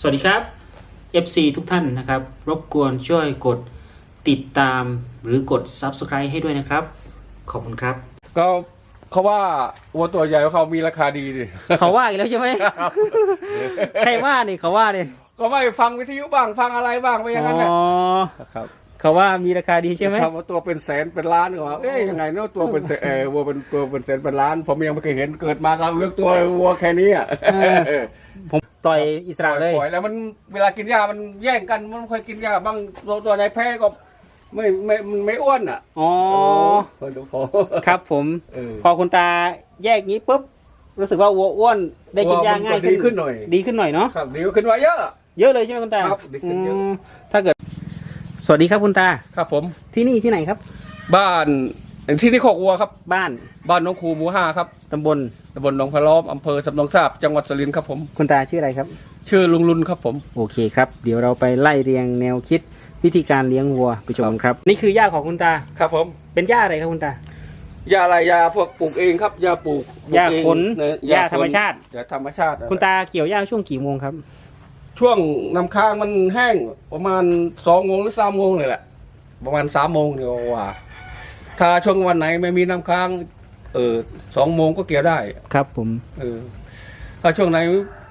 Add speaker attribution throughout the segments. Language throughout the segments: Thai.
Speaker 1: สวัสดีครับ FC ทุกท่านนะครับ รบกวนช่วยกดติดตามหรือกด Subscribe ให้ด้วยนะครับ ขอบคุณครับ
Speaker 2: ก็เขาว่าวัวตัวใหญ่เขามีราคาดีดิ
Speaker 1: เขาว่าอีกแล้วใช่ไหม ใครว่านี่เขาว่านี่
Speaker 2: ก็ไม่ฟังวิทยุบ้างฟังอะไรบ้างไปอย่างนั้นแหละ
Speaker 1: อ๋อ
Speaker 2: ครับ
Speaker 1: เขาว่ามีราคาดีใช่ไหม
Speaker 2: คำว่าตัวเป็นแสนเป็นล้านก็ว่าเอ๊ยยังไงเนาะตัวเป็นแสนเออวัวเป็นตัวเป็นแสนเป็นล้าน ผมยังไม่เคยเห็นเกิดมาก็เลือกตัววัวแค่นี้อะ
Speaker 1: ผม ปล่อยอิสระเลย
Speaker 2: ปล่อยแล้วมันเวลากินหญ้ามันแย่งกันมันไม่ค่อยกินหญ้าบางตัวตัวไหนแพ้ก็ไม่ไม่มันไม่อ้วนอะ
Speaker 1: อ๋อ
Speaker 2: เออดูพอ
Speaker 1: ครับผม
Speaker 2: เออ
Speaker 1: พอคุณตาแยกงี้ปุ๊บ รู้สึกว่าวัวอ้วนได้กินหญ้าง่าย
Speaker 2: ดีขึ้นหน่อย
Speaker 1: ดีขึ้นหน่อยเนาะ
Speaker 2: ครับดีขึ้นมาเยอะ
Speaker 1: เยอะเลยใช่ไหมคุณตา
Speaker 2: ครับดีขึ้นเยอะ
Speaker 1: มถ้าเกิด สวัสดีครับคุณตา
Speaker 2: ครับผม
Speaker 1: ที่นี่ที่ไหนครับ
Speaker 2: บ้าน ที่นี่โคกวัวครับ
Speaker 1: บ้าน
Speaker 2: บ้านหน้องคูหมู่ห้าครับ
Speaker 1: ตำบล
Speaker 2: ตำบลหนองพะล้อมอำเภอสำนองทราบจังหวัดสุรินทร์ครับผม
Speaker 1: คุณตาชื่ออะไรครับ
Speaker 2: ชื่อลุงลุนครับผม
Speaker 1: โอเคครับ เดี๋ยวเราไปไล่เรียงแนวคิดวิธีการเลี้ยงวัวไปชมกันครับ นี่คือย่าของคุณตา
Speaker 2: ครับผม
Speaker 1: เป็นย่าอะไรครับคุณตา
Speaker 2: ยาอะไรยาพวกปลูกเองครับยาปลูกปลูก
Speaker 1: ยา
Speaker 2: เอง
Speaker 1: ขน
Speaker 2: เนอะ
Speaker 1: ยาธรรมชาติ
Speaker 2: ยาธรรมชาติ
Speaker 1: คุณตาเกี่ยวย่าช่วงกี่โมงครับ
Speaker 2: ช่วงน้ำค้างมันแห้งประมาณสองโมงหรือสามโมงเลยแหละ ประมาณสามโมงเดียวว่า ถ้าช่วงวันไหนไม่มีน้ำค้าง เออสองโมงก็เกี่ยวได้
Speaker 1: ครับผม
Speaker 2: เออ ถ้าช่วงไหน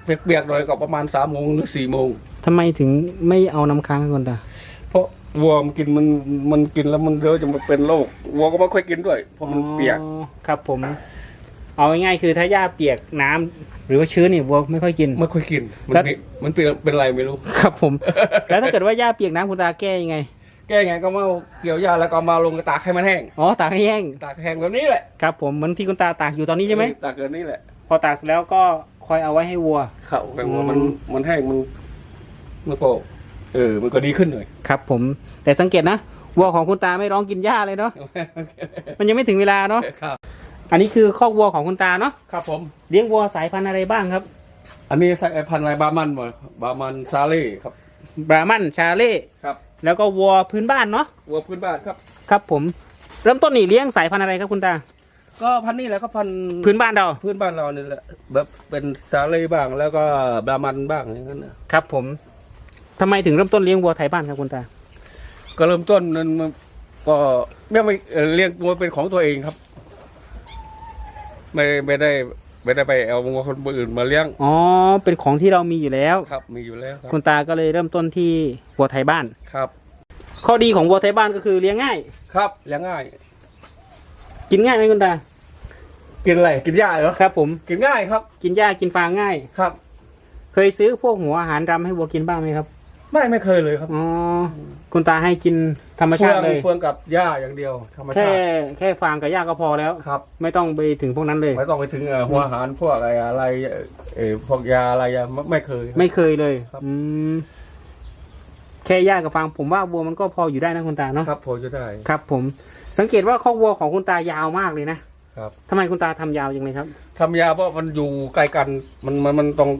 Speaker 2: เปียกๆหน่อยก็ประมาณสามโมงหรือสี่โมง
Speaker 1: ทำไมถึงไม่เอาน้ำค้างครับคุณตา
Speaker 2: เพราะวัวมันกินมันมันกินแล้วมันเดี๋ยวจะมาเป็นโรควัวก็ไม่ค่อยกินด้วยเพราะมันเปียก
Speaker 1: อ๋อครับผม เอาง่ายๆคือถ้าหญ้าเปียกน้ำหรือว่าชื้นนี่วัวไม่ค่อยกิน
Speaker 2: ไม่ค่อยกิน มัน
Speaker 1: แล้ว
Speaker 2: มีมันเป็นเป็นอะไรไม่รู้
Speaker 1: ครับผม แล้วถ้าเกิดว่าหญ้าเปียกน้ำคุณตาแก้ยังไง
Speaker 2: แก้ไงก็มาเกี่ยวหญ้าแล้วก็มาลงกระตากให้มันแห้ง
Speaker 1: อ๋อตากให้แห้ง
Speaker 2: ตากแห้งแบบนี้แหละ
Speaker 1: ครับ ผมเหมือนที่คุณตาตากอยู่ตอนนี้ใช่ไหม
Speaker 2: ตากแบบนี้แหละ
Speaker 1: พอตากเสร็จแล้วก็คอยเอาไว้ให้วัว
Speaker 2: เขาแปลว่า
Speaker 1: อืม
Speaker 2: มันมันแห้งมันมันก็เออ มันก็ดีขึ้นหน่อย
Speaker 1: ครับ ผม แต่สังเกตนะวัวของคุณตาไม่ร้องกินหญ้าเลยเนาะมันยังไม่ถึงเวลาเนาะ
Speaker 2: ครับ
Speaker 1: อันนี้คือคอกวัวของคุณตาเนาะ
Speaker 2: ครับ ผม
Speaker 1: เลี้ยงวัวสายพันธุ์อะไรบ้างครับ
Speaker 2: อันนี้สายพันธุ์อะไรบามันบ่บามันซาเล่ครับ
Speaker 1: บรามันชาเล่
Speaker 2: ครับ
Speaker 1: แล้วก็วัวพื้นบ้านเนาะ
Speaker 2: วัวพื้นบ้านครับ
Speaker 1: ครับผมเริ่มต้นนี่เลี้ยงสายพันธุ์อะไรครับคุณตา
Speaker 2: ก็พันธุ์นี้แหละครับพันธุ์
Speaker 1: พื้นบ้านเรา
Speaker 2: พื้นบ้านเรานี่แหละแบบเป็นซาเล่บ้างแล้วก็บามันบ้างอย่างนั้นนะครับ
Speaker 1: ผมทำไมถึงเริ่มต้นเลี้ยงวัวไทยบ้านครับคุณตา
Speaker 2: ก็เริ่มต้นนั้นมันก็ไม่ไม่เอ่อเลี้ยงวัวเป็นของตัวเองครับ ไม่ไม่ได้ ไม่ได้ไปเอาวัวคนอื่นมาเลี้ยง
Speaker 1: อ๋อ เป็นของที่เรามีอยู่แล้ว
Speaker 2: ครับ มีอยู่แล้วครับ
Speaker 1: คุณตาก็เลยเริ่มต้นที่วัวไทยบ้าน
Speaker 2: ครับ
Speaker 1: ข้อดีของวัวไทยบ้านก็คือเลี้ยงง่าย
Speaker 2: ครับเลี้ยงง่าย
Speaker 1: กินง่ายไหมคุณตา
Speaker 2: กินอะไรกินหญ้าเหรอ
Speaker 1: ครับ ผม
Speaker 2: กินง่ายครับ
Speaker 1: กินหญ้ากินฟางง่าย
Speaker 2: ครับ
Speaker 1: เคยซื้อพวกหัวอาหารรำให้วัวกินบ้างไหมครับ
Speaker 2: ไม่ไม่เคยเลยครับ
Speaker 1: อ๋อคุณตาให้กินธรรมชาติเลย
Speaker 2: เฟืองกับหญ้าอย่างเดียวธรรม
Speaker 1: แค่
Speaker 2: ชาติ
Speaker 1: แค่ฟางกับหญ้าก็พอแล้ว
Speaker 2: ครับ
Speaker 1: ไม่ต้องไปถึงพวกนั้นเลย
Speaker 2: ไม่ต้องไปถึงเอ่อหัวอาหารพวกอะไรอะไรเออพวกยาอะไรอะไม่ไม่เคยครับ
Speaker 1: ไม่เคยเลย
Speaker 2: ครับ
Speaker 1: อืมแค่หญ้ากับฟางผมว่าวัวมันก็พออยู่ได้นะคุณตาเนาะ
Speaker 2: ครับพอจะได้
Speaker 1: ครับ ผม สังเกตว่าคอกวัวของคุณตายาวมากเลยนะครับทำไมคุณตาทำยาวจังเลยครับ
Speaker 2: ทำยาเพราะมันอยู่ไกลกันมันมันมันต้อง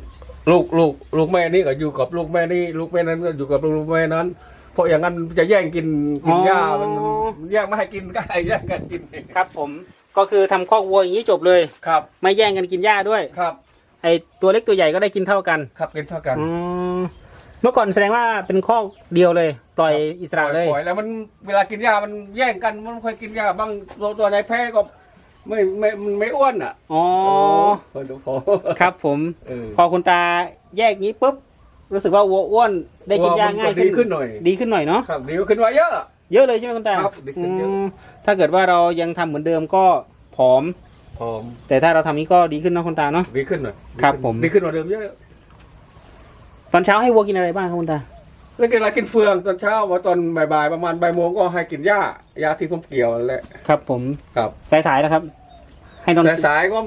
Speaker 2: ลูกลูกลูกแม่นี่ก็อยู่กับลูกแม่นี่ลูกแม่นั้นก็อยู่กับลูกแม่นั้น เพราะอย่างนั้นจะแย่งกินกินหญ้ามันมันแย่งไม่ให้กินก็ให้แย่งกันกิน
Speaker 1: ครับผมก็คือทำคอกวัวอย่างนี้จบเลย
Speaker 2: ครับ
Speaker 1: ไม่แย่งกันกินหญ้าด้วย
Speaker 2: ครับ
Speaker 1: ไอตัวเล็กตัวใหญ่ก็ได้กินเท่ากัน
Speaker 2: ครับกินเท่ากัน
Speaker 1: อืมเมื่อก่อนแสดงว่าเป็นคอกเดียวเลย ปล่อยอิสระเลย
Speaker 2: ปล่อยแล้วมันเวลากินหญ้ามันแย่งกันมันไม่ค่อยกินหญ้าบางตัวตัวไหนแพ้ก็ ไม่ไม่มันไม่อ้วนอะ
Speaker 1: อ๋อ
Speaker 2: เออดูพอ
Speaker 1: ครับผม
Speaker 2: เออ
Speaker 1: พอคุณตาแยกนี้ปุ๊บรู้สึกว่าวัวอ้วนได้กินหญ้าง่าย
Speaker 2: ดีขึ้นหน่อย
Speaker 1: ดีขึ้นหน่อยเนาะ
Speaker 2: ครับดีขึ้นมาเยอะ
Speaker 1: เยอะเลยใช่ไหมคุณตา
Speaker 2: ครับดีขึ้นเยอะ
Speaker 1: อืมถ้าเกิดว่าเรายังทำเหมือนเดิมก็ผอม
Speaker 2: ผอม
Speaker 1: แต่ถ้าเราทำนี้ก็ดีขึ้นเนาะคุณตาเนาะ
Speaker 2: ดีขึ้นหน่อย
Speaker 1: ครับผม
Speaker 2: ดีขึ้นกว่าเดิมเยอะ
Speaker 1: ตอนเช้าให้วัวกินอะไรบ้างครับคุณตา
Speaker 2: แล้วกินอะไรกินเฟืองตอนเช้าว่าตอนบ่ายๆประมาณบ่ายโมงก็ให้กินหญ้ายาที่ผมเกี่ยวนั่นแหละ
Speaker 1: ครับ ผม
Speaker 2: ครับ
Speaker 1: สายๆแล้วครับ ให้นอน
Speaker 2: แต่สายก็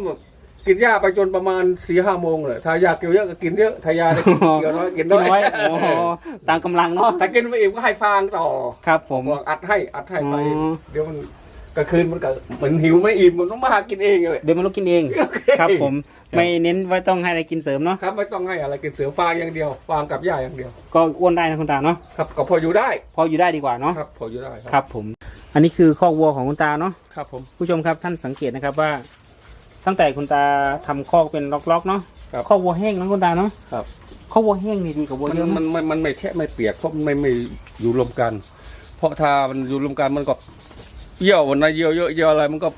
Speaker 2: กินหญ้าไปจนประมาณสี่ห้าโมงเลยถ้ายาเกี่ยวเยอะก็กินเยอะถ้ายาได้กินเกี่ยวน้อยกิน
Speaker 1: กิน
Speaker 2: น้
Speaker 1: น้
Speaker 2: อ
Speaker 1: อยยโอ้โหตามกำลังเนาะ
Speaker 2: ถ้ากินไม่อิ่มก็ให้ฟางต่อ
Speaker 1: ครับ ผม
Speaker 2: บอกอัดให้อัดให้ไป
Speaker 1: อ๋อ
Speaker 2: เดี๋ยวมันกลางคืนมันก็เหมือนหิวไม่อิ่มมันต้องมาหากินเองเลย
Speaker 1: เดี๋ยวมันลุกกินเอง
Speaker 2: โอเค
Speaker 1: ครับผม ไม่เน้นว่าต้องให้อะไรกินเสริมเนาะ
Speaker 2: ครับไม่ต้องให้อะไรกินเสือฟางอย่างเดียว ฟางกับหญ้าอย่างเดียว
Speaker 1: ก็อ้วนได้นะคุณตาเนาะ
Speaker 2: ครับก็พออยู่ได้
Speaker 1: พออยู่ได้ดีกว่าเนาะ
Speaker 2: ครับ พออยู่ได้
Speaker 1: ครับผม อันนี้คือคอกวัวของคุณตาเนาะ
Speaker 2: ครับผม
Speaker 1: ผู้ชมครับท่านสังเกตนะครับว่า ตั้งแต่คุณตาทำคอกเป็นล็อกๆเนาะ
Speaker 2: ครับ
Speaker 1: คอกวัวแห้งนะคุณตาเนาะ
Speaker 2: ครับ
Speaker 1: ข้าววัวแห้งนี่ดีกว่าวัว
Speaker 2: มัน
Speaker 1: เยอะ
Speaker 2: มั
Speaker 1: มั้
Speaker 2: น
Speaker 1: ย
Speaker 2: มันมันไม่แช่ไม่เปียกเพราะมันไม่ไม่อยู่รวมกัน เพราะถ้ามันอยู่รวมกันมันก็เยี่ยววันไหนเยี่ยวเยอะเยี่ยวอะไรมันก็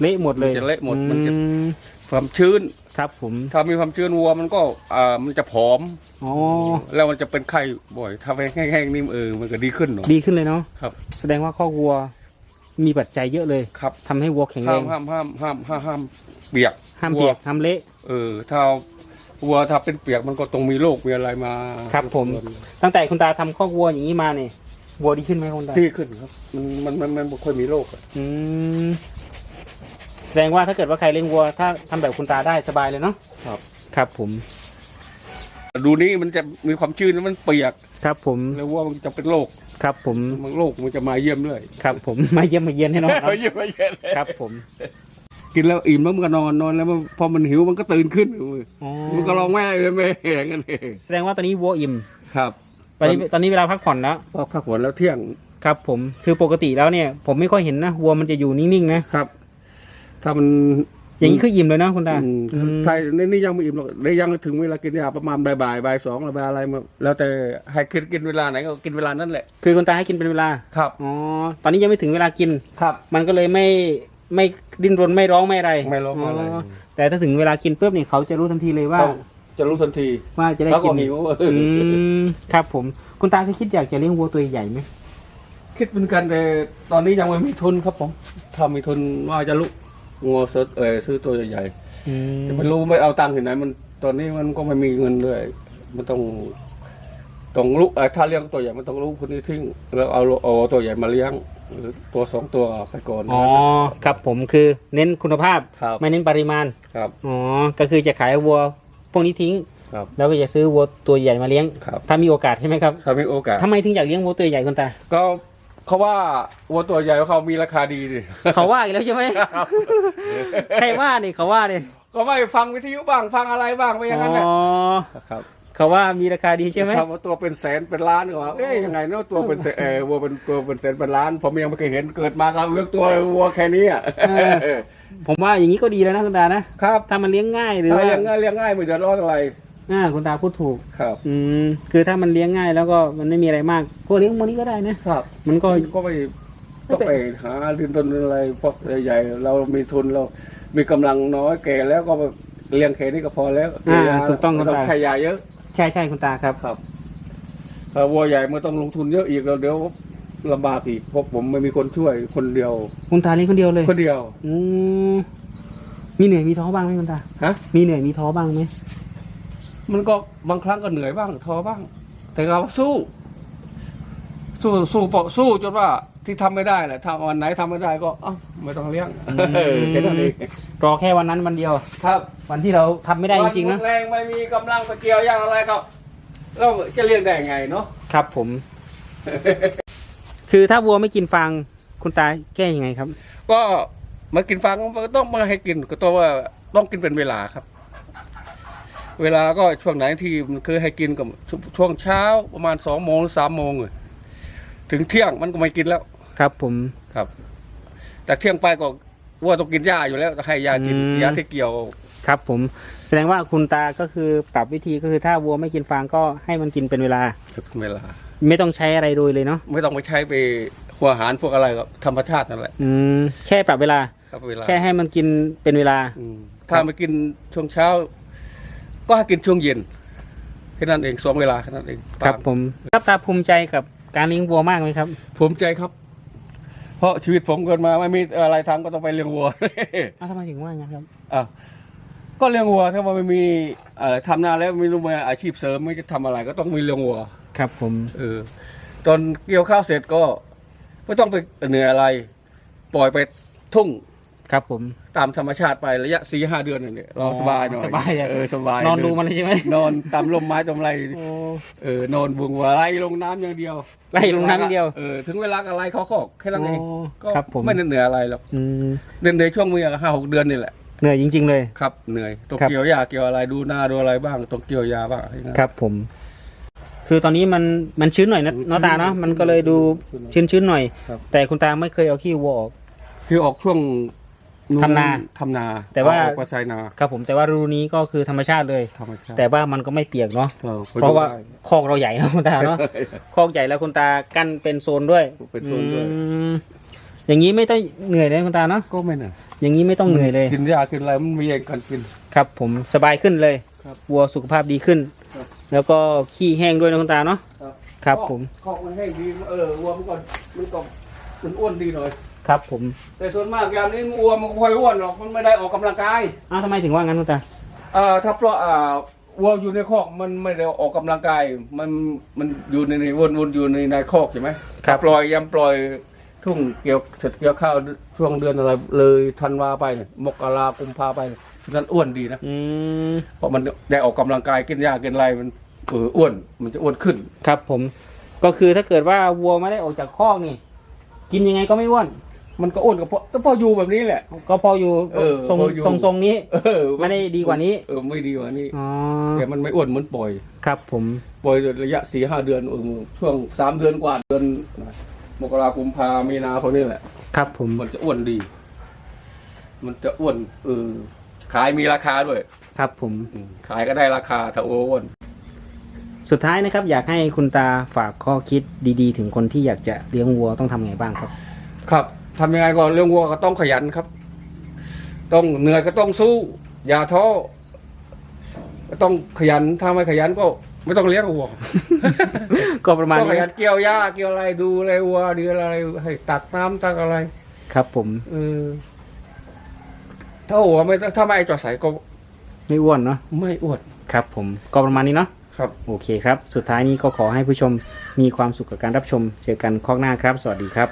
Speaker 1: เละหมดเลย
Speaker 2: มันจะเละหมดมันจะ
Speaker 1: อืม
Speaker 2: ความชื้น
Speaker 1: ครับผม
Speaker 2: ถ้ามีความชื้นวัวมันก็อ่ามันจะผอม
Speaker 1: อ๋อ
Speaker 2: แล้วมันจะเป็นไข้บ่อยถ้าแห้งๆนี่เออมันก็ดีขึ้นหน่อย
Speaker 1: ดีขึ้นเลยเนาะ
Speaker 2: ครับ
Speaker 1: แสดงว่าข้อวัวมีปัจจัยเยอะเลย
Speaker 2: ครับ
Speaker 1: ทำให้วัวแข็งแร
Speaker 2: ห้าม
Speaker 1: ง
Speaker 2: ห้ามห้ามห้ามห้ามห้ามเปียก
Speaker 1: ห้ามเปียก
Speaker 2: วัว
Speaker 1: ห้ามเละ
Speaker 2: เออถ้าวัวถ้าเป็นเปียกมันก็ต้องมีโรคมีอะไรมา
Speaker 1: ครับผม ตั้งแต่คุณตาทำข้อวัวอย่างนี้มาเนี่ยวัวดีขึ้นไหมคุณตา
Speaker 2: ดีขึ้นครับ มันมันมันมันไม่ค่อยมีโรคอะ
Speaker 1: อืม แสดงว่าถ้าเกิดว่าใครเลี้ยงวัว ถ้าทำแบบคุณตาได้สบายเลยเนาะ
Speaker 2: ครับ
Speaker 1: ครับผม
Speaker 2: ดูนี่มันจะมีความชื้นมันเปียก
Speaker 1: ครับผม
Speaker 2: แล้ววัวมันจะเป็นโรค
Speaker 1: ครับผม
Speaker 2: มันโรคมันจะมาเยี่ยมเลย
Speaker 1: ครับผมมาเยี่ยมมาเยียนให้น้องครับ
Speaker 2: เยี่ยมมาเยี่ยมเลย
Speaker 1: ครับผม
Speaker 2: กินแล้วอิ่มแล้วมันก็นอนนอนแล้วมันพอมันหิวมันก็ตื่นขึ้น
Speaker 1: อ๋อ
Speaker 2: มันก็ร้องแม่เลยแม่อย่างนั้นเอง
Speaker 1: แสดงว่าตอนนี้วัวอิ่ม
Speaker 2: ครับ
Speaker 1: ตอนนี้ตอนนี้เวลาพักผ่อนแล้ว
Speaker 2: พอพักผ่อนแล้วเที่ยง
Speaker 1: ครับผมคือปกติแล้วเนี่ย ผมไม่ค่อยเห็นนะวัวมันจะอยู่นิ่งๆนะ
Speaker 2: ครับ ถ้ามัน
Speaker 1: อย่างนี้คืออิ่มเลยนะคุณตา
Speaker 2: อืม
Speaker 1: อืม
Speaker 2: ไทยในนี่ยังไม่อิ่มหรอกได้ยังถึงเวลากินยาประมาณบ่ายบ่ายบ่ายสองหรือบ่ายอะไรมาแล้วแต่ให้กินกินเวลาไหนก็กินเวลานั้นแหละ
Speaker 1: คือคุณตาให้กินเป็นเวลา
Speaker 2: ครับ
Speaker 1: อ๋อ ตอนนี้ยังไม่ถึงเวลากิน
Speaker 2: ครับ
Speaker 1: มันก็เลยไม่ไม่ดิ้นรนไม่ร้องไม่อะไร
Speaker 2: ไม่ร้องไม่อะไร
Speaker 1: แต่ถ้าถึงเวลากินปุ๊บนี่เขาจะรู้ทันทีเลยว่า
Speaker 2: ต้องจะรู้ทันที
Speaker 1: ว่าจะได้
Speaker 2: แล้ว
Speaker 1: กิ
Speaker 2: ก็
Speaker 1: น
Speaker 2: หิว
Speaker 1: อืมครับผม คุณตาเคยคิดอยากจะเลี้ยงวัวตัวใหญ่ไหม
Speaker 2: คิดเหมือนกันแต่ตอนนี้ยังไม่มีทุนครับผมถ้ามีทุนว่าจะลุก งัวซื้อเออซื้อตัวใหญ่
Speaker 1: อืม
Speaker 2: ๆแต่ไม่รู้ไม่เอาตังค์ที่ไหน มันตอนนี้มันก็ไม่มีเงินด้วยมันต้องต้องลุกเอ่อถ้าเลี้ยงตัวใหญ่มันต้องลุกคนนี้ทิ้งแล้วเอาเอาตัวใหญ่มาเลี้ยงหรือตัวสองตัวไปก่อน
Speaker 1: อ๋อครับผมคือเน้นคุณภาพ
Speaker 2: ครับ
Speaker 1: ไม่เน้นปริมาณ
Speaker 2: ครับ
Speaker 1: อ๋อก็คือจะขายวัวพวกนี้ทิ้ง
Speaker 2: ครับ
Speaker 1: แล้วก็จะซื้อวัวตัวใหญ่มาเลี้ยง
Speaker 2: ครับ
Speaker 1: ถ้ามีโอกาสใช่ไหมครับ
Speaker 2: ถ้ามีโอกาส
Speaker 1: ทำไมถึงอยากเลี้ยงวัวตัวใหญ่คุณตา
Speaker 2: ก็ เขาว่าวัวตัวใหญ่เขามีราคาดีดิ
Speaker 1: เขาว่าอีกแล้วใช่ไหมใครว่าเนี่ยเขาว่าเนี่ย
Speaker 2: ก็ไม่ฟังวิทยุบ้างฟังอะไรบ้างไปอย่างนั้นแหละ
Speaker 1: อ๋อ
Speaker 2: ครับ
Speaker 1: เขาว่ามีราคาดีใช่ไหม
Speaker 2: คำว่าตัวเป็นแสนเป็นล้านก็ว่าเอ๊ยยังไงเนาะตัวเป็นแสนเออวัวเป็นตัวเป็นแสนเป็นล้าน ผมยังไม่เคยเห็นเกิดมาครับเลือกตัววัวแค่นี้อะ
Speaker 1: ผมว่าอย่างนี้ก็ดีแล้วนะคุณตานะ
Speaker 2: ครับ
Speaker 1: ถ้ามันเลี้ยงง่ายหรือ
Speaker 2: ถ้า
Speaker 1: ว่า
Speaker 2: เลี้ยงง่ายเลี้ยงง่ายไม่เดือดร้อนอะไร
Speaker 1: อ่าคุณตาพูดถูก
Speaker 2: ครับ
Speaker 1: อืมคือถ้ามันเลี้ยงง่ายแล้วก็มันไม่มีอะไรมากพวกเลี้ยงพวกนี้ก็ได้นะ
Speaker 2: ครับ
Speaker 1: มันก็
Speaker 2: ก็ไปต้องไปหาดินต้นอะไรพวกใหญ่ๆเรามีทุนเรา มีกำลังน้อยแก่แล้วก็เลี้ยงแค่นี้ก็พอแล้ว
Speaker 1: อ่าถูกต้องครับ
Speaker 2: ไม่ต้องใช้ยาเยอะ
Speaker 1: ใช่ใช่คุณตาครับ
Speaker 2: ครับถ้าวัวใหญ่มันต้องลงทุนเยอะอีกแล้วเดี๋ยวลำบากอีกเพราะผมไม่มีคนช่วยคนเดียว
Speaker 1: คุณตาเลี้ยงคนเดียวเลย
Speaker 2: คนเดียว
Speaker 1: อืมมีเหนื่อยมีท้อบ้างไหมคุณตา
Speaker 2: ฮะ
Speaker 1: มีเหนื่อยมีท้อบ้างไหม
Speaker 2: มันก็บางครั้งก็เหนื่อยบ้างท้อบ้าง แต่ก็สู้ สู้สู้ปะสู้จนว่าที่ทำไม่ได้แหละถ้าวันไหนทำไม่ได้ก็เอ้าไม่ต้องเลี้ยงแค่นั้นเอง
Speaker 1: รอแค่วันนั้นวันเดียว
Speaker 2: ครับ
Speaker 1: วันที่เราทำไม่ได้จริงๆ
Speaker 2: วั
Speaker 1: นะ
Speaker 2: หมแรงไม่มีกำลังไปเกี่ยวย่างอะไรก็เราจะเลี้ยงได้ไงเนาะ
Speaker 1: ครับผม คือถ้าวัวไม่กินฟางคุณตาแก้ยังไงครับ
Speaker 2: ก็มากินฟางก็ต้องมาให้กินก็ตัวว่าต้องกินเป็นเวลาครับ เวลาก็ช่วงไหนที่มันเคยให้กินกับช่วงเช้าประมาณสองโมงหรือสามโมงเลยถึงเที่ยงมันก็ไม่กินแล้ว
Speaker 1: ครับผม
Speaker 2: ครับ แต่เที่ยงไปก็ว่าต้องกินหญ้าอยู่แล้วให้ยากิน
Speaker 1: อืม
Speaker 2: ยาที่เกี่ยว
Speaker 1: ครับ ผมแสดงว่าคุณตาก็คือปรับวิธีก็คือถ้าวัวไม่กินฟางก็ให้มันกินเป็นเวลา
Speaker 2: เวลา
Speaker 1: ไม่ต้องใช้อะไรโดยเลยเนาะ
Speaker 2: ไม่ต้องไปใช้ไปหัวอาหารพวกอะไรก็ธรรมชาตินั่นแหละ
Speaker 1: อืมแค่ปรับเวลา
Speaker 2: ครับเวลา
Speaker 1: แค่ให้มันกินเป็นเวลา
Speaker 2: อืมถ้าไม่กินช่วงเช้า ก็ให้กินช่วงเย็นแค่นั้นเองสองเวลาแค่นั้นเอง
Speaker 1: ครับผมครับตาภูมิใจกับการเลี้ยงวัวมากไหมครับ
Speaker 2: ภูมิใจครับ เพราะชีวิตผมเกิดมาไม่มีอะไรทำก็ต้องไปเลี้ยงวัว
Speaker 1: อ้าวทำไมถึงว่าอย่างนั้นครับ
Speaker 2: อะก็เลี้ยงวัวถ้าว่าไม่มีเอ่อทำนาแล้วไม่รู้มาอาชีพเสริมไม่จะทำอะไร ก็ต้องมีเลี้ยงวัว
Speaker 1: ครับผม
Speaker 2: เออตอนเกี่ยวข้าวเสร็จก็ไม่ต้องไปเหนื่อยอะไร ปล่อยไปทุ่ง
Speaker 1: ครับผม
Speaker 2: ตามธรรมชาติไประยะสี่ห้าเดือนเนี่ยเรา
Speaker 1: อ๋อ
Speaker 2: สบายหน่อย
Speaker 1: สบายอะ
Speaker 2: เออสบาย
Speaker 1: นอนดูมันเลยใช่ไหม
Speaker 2: นอนตามลมไม้ตามไร
Speaker 1: โอ้
Speaker 2: เออนอนบุงวัวไล่ลงน้ำอย่างเดียว
Speaker 1: ไล่ลงน้ำอย่างเดียว
Speaker 2: เออถึงเวลาก็ไล่เขาก็แค่นั้นเอง
Speaker 1: โอ้
Speaker 2: ก็
Speaker 1: ครับผม
Speaker 2: ไม่ได้เหนื่อยอะไรหรอก
Speaker 1: อืม
Speaker 2: เดือนในช่วงเมื่อห้าหกเดือนนี่แหละ
Speaker 1: เหนื่อยจริง ๆ เลย
Speaker 2: ครับเหนื่อยต้อง
Speaker 1: ครับ
Speaker 2: เกี่ยวหญ้าเกี่ยวอะไรดูหน้าดูอะไรบ้างต้องเกี่ยวยาบ้างอะไรเงี้ย
Speaker 1: ครับผม คือตอนนี้มันมันชื้นหน่อยนะ
Speaker 2: ชื้น
Speaker 1: เนาะตาเนาะมันก็เลยดู
Speaker 2: ชื้นหน่อย
Speaker 1: ชื้นๆหน่อย
Speaker 2: ครับ
Speaker 1: แต่คุณตาไม่เคยเอาขี้วัวออก
Speaker 2: คือออกช่วง
Speaker 1: ทำนา
Speaker 2: ทำนา
Speaker 1: แต่ว่า
Speaker 2: เออกไปใส่นา
Speaker 1: ครับผมแต่ว่ารูนี้ก็คือธรรมชาติเลย
Speaker 2: ธรรมชาติ
Speaker 1: แต่ว่ามันก็ไม่เปียกเนาะ
Speaker 2: ออ
Speaker 1: เพราะว่า
Speaker 2: ได้
Speaker 1: คอกเราใหญ่เนาะคุณตาเนาะคอกใหญ่แล้วคุณตากั้นเป็นโซนด้วย
Speaker 2: เป็นโซนด้วย
Speaker 1: อืมอย่างนี้ไม่ต้องเหนื่อยเลยคุณตาเนาะ
Speaker 2: ก็ไม่น่ะ
Speaker 1: อย่างนี้ไม่ต้องเหนื่อยเลย
Speaker 2: กินยากินอะไรมันไม่แย่งกันกิน
Speaker 1: ครับ ผมสบายขึ้นเลย
Speaker 2: ครับ
Speaker 1: วัวสุขภาพดีขึ้น
Speaker 2: ครับ
Speaker 1: แล้วก็ขี้แห้งด้วยนะคุณตาเนาะ
Speaker 2: ครับ
Speaker 1: ครับผม
Speaker 2: คอกมันแห้งดีเออวัวมันก็มันก็มันอ้วนดีหน่อย
Speaker 1: ครับผม
Speaker 2: แต่ส่วนมากยามนี้วัวมันก็ค่อยอ้วนหรอกมันไม่ได้ออกกำลังกาย
Speaker 1: อ้าวทำไมถึงว่างั้นคุณตา
Speaker 2: เอ่อถ้าเพราะอ่าวัวอยู่ในคอกมันไม่ได้ออกกำลังกาย มันมันอยู่ในในวนวนอยู่ในในคอกใช่ไหม
Speaker 1: ครับ
Speaker 2: ปล่อยยามปล่อยทุ่งเกี่ยวเสร็จเกี่ยวข้าวช่วงเดือนอะไรเลยธันวาไปเนี่ยมกรากุมภาไปเนี่ยฉะนั้นอ้วนดีนะ
Speaker 1: อืม
Speaker 2: เพราะมันได้ออกกำลังกายกินหญ้ากินอะไรมันเอออ้วนมันจะอ้วนขึ้น
Speaker 1: ครับผม ก็คือถ้าเกิดว่าวัวไม่ได้ออกจากคอกนี่ กินยังไงก็ไม่อ้วน
Speaker 2: มันก็อ้วนก็เพราะก็พออยู่แบบนี้แหละ
Speaker 1: ก็พออยู่
Speaker 2: เออ
Speaker 1: ทรง
Speaker 2: พออยู่
Speaker 1: ทรงทรงนี้
Speaker 2: เออ
Speaker 1: ไม่ได้ดีกว่านี้
Speaker 2: เออไม่ดีกว่านี้
Speaker 1: อ๋อ
Speaker 2: แต่มันไม่อ้วนเหมือนปล่อย
Speaker 1: ครับผม
Speaker 2: ปล่อยระยะสี่ห้าเดือนเออช่วงสามเดือนกว่าเดือนมกราคมพามีนาพวกนี้แหละ
Speaker 1: ครับผม
Speaker 2: มันจะอ้วนดี มันจะอ้วนเออขายมีราคาด้วย
Speaker 1: ครับผม
Speaker 2: อืมขายก็ได้ราคาถ้าอ้วน
Speaker 1: สุดท้ายนะครับ อยากให้คุณตาฝากข้อคิดดีๆ ถึงคนที่อยากจะเลี้ยงวัวต้องทำไงบ้างครับ
Speaker 2: ครับ ทำยังไงก็เรื่องวัวก็ต้องขยันครับ ต้องเหนื่อยก็ต้องสู้ อย่าท้อก็ต้องขยันถ้าไม่ขยันก็ไม่ต้องเลี้ยงวัว
Speaker 1: ก็ประมาณ
Speaker 2: ต้องข
Speaker 1: นี้
Speaker 2: ยันเกี่ยวหญ้าเกี่ยวอะไรดูอะไรวัวดีอะไรให้ตักน้ำตักอะไร
Speaker 1: ครับ ผม
Speaker 2: เออถ้าวัวไม่ถ้าไม่จอดใส่ก็
Speaker 1: ไม่อ้วนเนาะ
Speaker 2: ไม่อ้วน
Speaker 1: ครับ ผมก็ประมาณนี้เนาะ
Speaker 2: ครับ
Speaker 1: โอเคครับ สุดท้ายนี้ก็ขอให้ผู้ชมมีความสุขกับการรับชม เจอกันข้อกหน้าครับ สวัสดีครับ